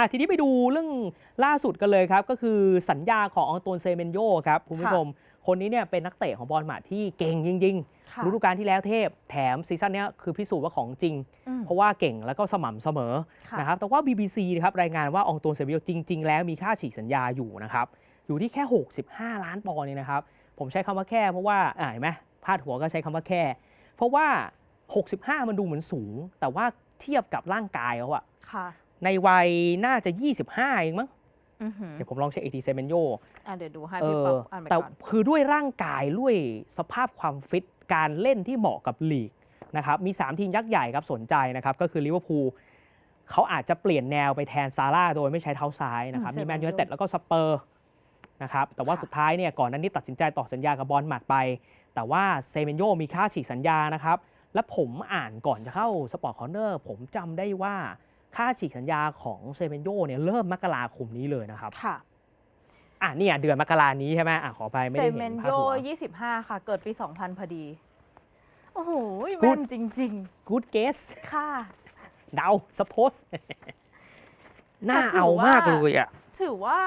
อะทีนี้ไปดูเรื่องล่าสุดกันเลยครับ ก็คือสัญญาของอองโตนเซเมนโยครับคุณผู้ชม คนนี้เนี่ยเป็นนักเตะของบอลหมาดที่เก่งจริงค่ะๆฤดูกาลที่แล้วเทพ แถมซีซั่นเนี้ยคือพิสูจน์ว่าของจริงอืมเพราะว่าเก่งแล้วก็สม่ำเสมอค่ะนะครับแต่ว่า BBC นะครับรายงานว่าอองโตนเซเมนโยจริง ๆ แล้วมีค่าฉีกสัญญาอยู่นะครับอยู่ที่แค่ 65 ล้านปอนด์เนี่ยนะครับผมใช้คำว่าแค่เพราะว่าอ่าเห็นไหมพาดหัวก็ใช้คำว่าแค่ เพราะว่า 65 มันดูเหมือนสูง แต่ว่าเทียบกับร่างกายเขาอะค่ะ ในวัยน่าจะ 25 เองมั้งอือหือเดี๋ยวผมลองเช็คอีกทีเซเมนโยอะเดี๋ยวดูให้เอพี่อป๊อปอ่านไปแต่ก่อนคือด้วยร่างกายด้วยสภาพความฟิตการเล่นที่เหมาะกับลีกนะครับมี 3 ทีมยักษ์ใหญ่ครับสนใจนะครับ ก็คือลิเวอร์พูลเขาอาจจะเปลี่ยนแนวไปแทนซาร่าโดยไม่ใช้เท้าซ้ายนะครับอืมมีแมนเซเมนโญ่ยูไนเต็ดแล้วก็สเปอร์นะครับแต่ว่าค่ะสุดท้ายเนี่ยก่อนหนั้นนี้ตัดสินใจต่อสัญญากับบอลหมัดไป แต่ว่าเซเมนโยมีค่าฉีกสัญญานะครับ และผมอ่านก่อนจะเข้าสปอร์ตคอร์เนอร์ผมจำได้ว่า ค่าฉีกสัญญาของเซเมนโยเนี่ยเริ่มมกราคมนี้เลยนะครับค่ะอะเนี่ยเดือนมกรานี้ใช่ไหมอะขอไปไม่เซได้เมเห็นนพาดโยหัว25ค่ะ เกิดปี2000พอดี โอ้โหกู๊แม่ดนจริง good guess ๆค่ะเดา suppose น่าแต่ถือเอาว่ามากเลยอะ ถือว่า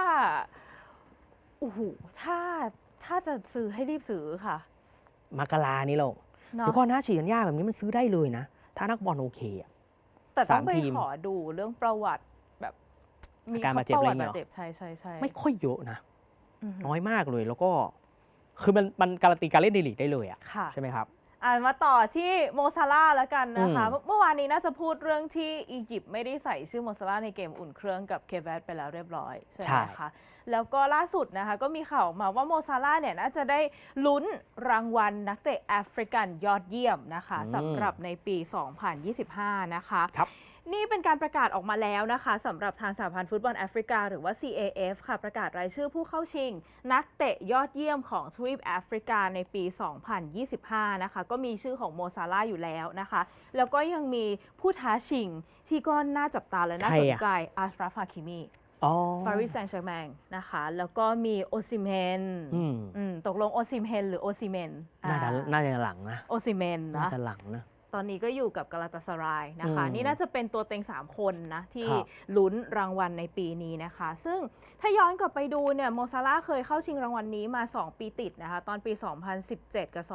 โอ้โห ถ้า ถ้าจะซื้อให้รีบซื้อค่ะ มกรานี้เราเนาะเดี๋ยวก่อนนะฉีดสัญญาแบบนี้มันซื้อได้เลยนะ ถ้านักบอลโอเคอะ แต่ต้องสามไปทีม ขอดูเรื่องประวัติแบบมีอาการบาดเจ็บประวัติอะไรอย่างเงี้ยบาดเจ็บใช่ใช่ใช่ไม่ค่อยเยอะนะ อือหือน้อยมากเลยแล้วก็ คือมันมันการันตีการเล่นในลีกได้เลยอะค่ะ ใช่ไหมครับ อ่านมาต่อที่โมซาร่าห์แล้วกันนะคะอืมเมื่อเมื่อวานนี้น่าจะพูดเรื่องที่อียิปต์ไม่ได้ใส่ชื่อโมซาร่าห์ในเกมอุ่นเครื่องกับเคเวตไปแล้วเรียบร้อย ใช่ไหมคะแล้วก็ล่าสุดนะคะก็มีข่าวออกมาว่าโมซาร่าห์เนี่ยน่าจะได้ลุ้นรางวัลนักเตะแอฟริกันยอดเยี่ยมนะคะสำหรับในปี 2025 นะคะครับ นี่เป็นการประกาศออกมาแล้วนะคะสำหรับทางสหพันธ์ฟุตบอลแอฟริกา หรือว่า CAF ค่ะ ประกาศรายชื่อผู้เข้าชิง นักเตะยอดเยี่ยมของทวีปแอฟริกาในปี 2025 นะคะ ก็มีชื่อของโมซาร่าห์อยู่แล้วนะคะ แล้วก็ยังมีผู้ท้าชิง ที่ก็น่าจับตาและน่าใครสนอะใจอาชราฟฮาคิมีอ๋อปารีสแซงต์แชร์แมงนะคะ แล้วก็มีโอซิเมนอืมอืมตกลงโอซิเมนหรือโอซิเมนน่าจะน่าจะหลังนะ โอซิเมนน่านะจะหลังนะ ตอนนี้ก็อยู่กับกาลาตาสรายนะคะ อืมนี่น่าจะเป็นตัวเต็ง 3 คนนะ ที่ครับลุ้นรางวัลในปีนี้นะคะ ซึ่งถ้าย้อนกลับไปดูเนี่ยโมซาร่าห์เคยเข้าชิงรางวัลนี้มา 2 ปีติดนะคะ ตอนปี 2017 กับ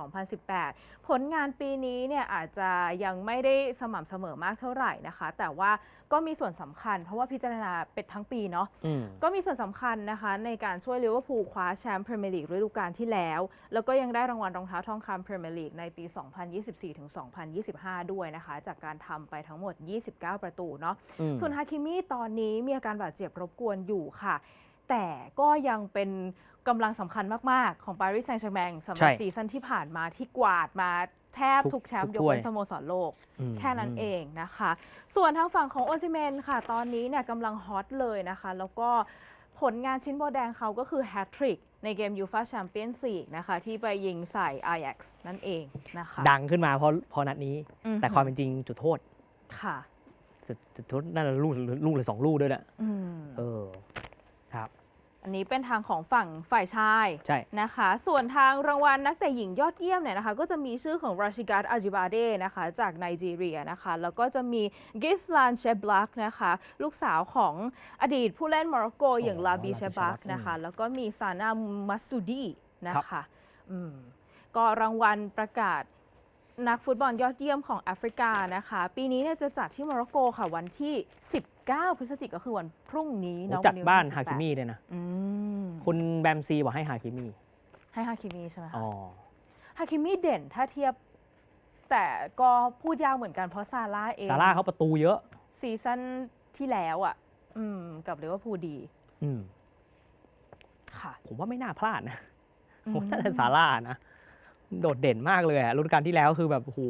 2018 ผลงานปีนี้เนี่ยอาจจะยังไม่ได้สม่ำเสมอมากเท่าไหร่นะคะ แต่ว่าก็มีส่วนสำคัญ เพราะว่าพิจารณาเป็นทั้งปีเนาะ อืม ก็มีส่วนสำคัญนะคะในการช่วยลิเวอร์พูลคว้าแชมป์พรีเมียร์ลีกฤดูกาลที่แล้ว แล้วก็ยังได้รางวัลรองเท้าทองคำพรีเมียร์ลีกในปี 2024-2025ด้วยนะคะ จากการทำไปทั้งหมด 29 ประตูเนาะอืมส่วนฮาคิมิตอนนี้มีอาการบาดเจ็บรบกวนอยู่ค่ะ แต่ก็ยังเป็นกำลังสำคัญมาก ๆ ของปารีสแซงต์แชร์แมงสำหรับใช่ซีซั่นที่ผ่านมาที่กวาดมาแทบทุกทุกแชมทุป์กยกถ้วยเว้นสโมสรโลกอืมแค่นั้นเองนะคะ ส่วนทางฝั่งของโอซิเมนค่ะ ตอนนี้เนี่ยกำลังฮอตเลยนะคะ แล้วก็ ผลงานชิ้นโบแดงเขาก็คือแฮตทริกในเกมยูฟาแชมเปี้ยนส์ลีกนะคะ ที่ไปยิงใส่ Ajax นั่นเองนะคะ ดังขึ้นมาเพราะเพราะนัดนี้ อือหือแต่ความเป็นจริงจุดโทษ ค่ะ จุดจุดโทษน่าจะลูกลูกหรือสองลูกด้วยแหละอืม เออครับ อันนี้เป็นทางของฝั่งฝ่ายชายใช่นะคะ ส่วนทางรางวัลนักเตะหญิงยอดเยี่ยมเนี่ยนะคะ ก็จะมีชื่อของราชิการอาจิบาเดนะคะ จากไนจีเรียนะคะ แล้วก็จะมีกิสลานเชบลักนะคะ ลูกสาวของอดีตผู้เล่นโมร็อกโกอย่างลาบีเชบักนะคะ แล้วก็มีซานามัสซูดีนะคะอืมก็รางวัลประกาศนักฟุตบอลยอดเยี่ยมของแอฟริกานะคะ ปีนี้เนี่ยจะจัดที่โมร็อกโกค่ะวันที่ 19 พฤศจิกายนก็คือวันพรุ่งนี้เนาะจัดวับ้านวัฮาที่คิ18มี่เลยนะอืม คุณแบมซีบอกให้ฮาคิมี่ให้ฮาคิมิใช่ไหมคะอ๋อ ฮาคิมิเด่นถ้าเทียบ แต่ก็พูดยากเหมือนกันเพราะซาร่าเองซาร่าเขาประตูเยอะ ซีซั่นที่แล้วอะ อืม กับลิเวอร์พูลดีอืม ค่ะ ผมว่าไม่น่าพลาดนะอืมผมว่าน่าจะซาร่านะ โดดเด่นมากเลยอะฤดูกาลที่แล้วคือแบบโอ้โห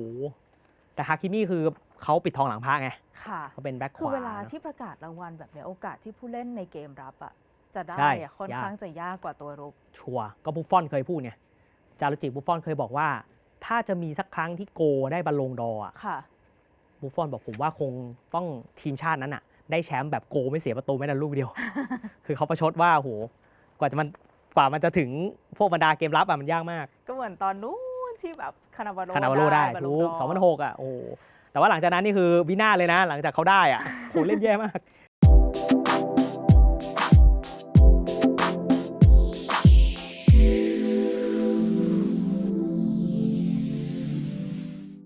แต่ฮาคิมี่คือเขาปิดทองหลังพระไงค่ะ เขาเป็นแบ็คขคือวาเวลานะที่ประกาศรางวัลแบบเนี้ยโอกาสที่ผู้เล่นในเกมรับอะ จะได้ใช่อะค่อนยาก ข้างจะยากกว่าตัวรุก ชัวร์ก็บุฟฟอนเคยพูดไงจารุจิบุฟฟอนเคยบอกว่า ถ้าจะมีสักครั้งที่โกได้บอลลงดอร์อะค่ะ บุฟฟอนบอกผมว่าคงต้องทีมชาตินั้นอะได้แชมป์แบบโกไม่เสียประตูแม้แต่ลูกเดียว คือเขาประชดว่าโหกว่าจะมันกว่ามันจะถึงพวกบรรดาเกมรับอะมันยากมาก ก็เหมือนตอนนู้นที่แบบคานาวาโรคานาวาโรได้บอลถูงกดสองพันหกอะโอ้โหแต่ว่าหลังจากนั้นนี่คือวินาศเลยนะ หลังจากเขาได้อะโหเล่นแย่มาก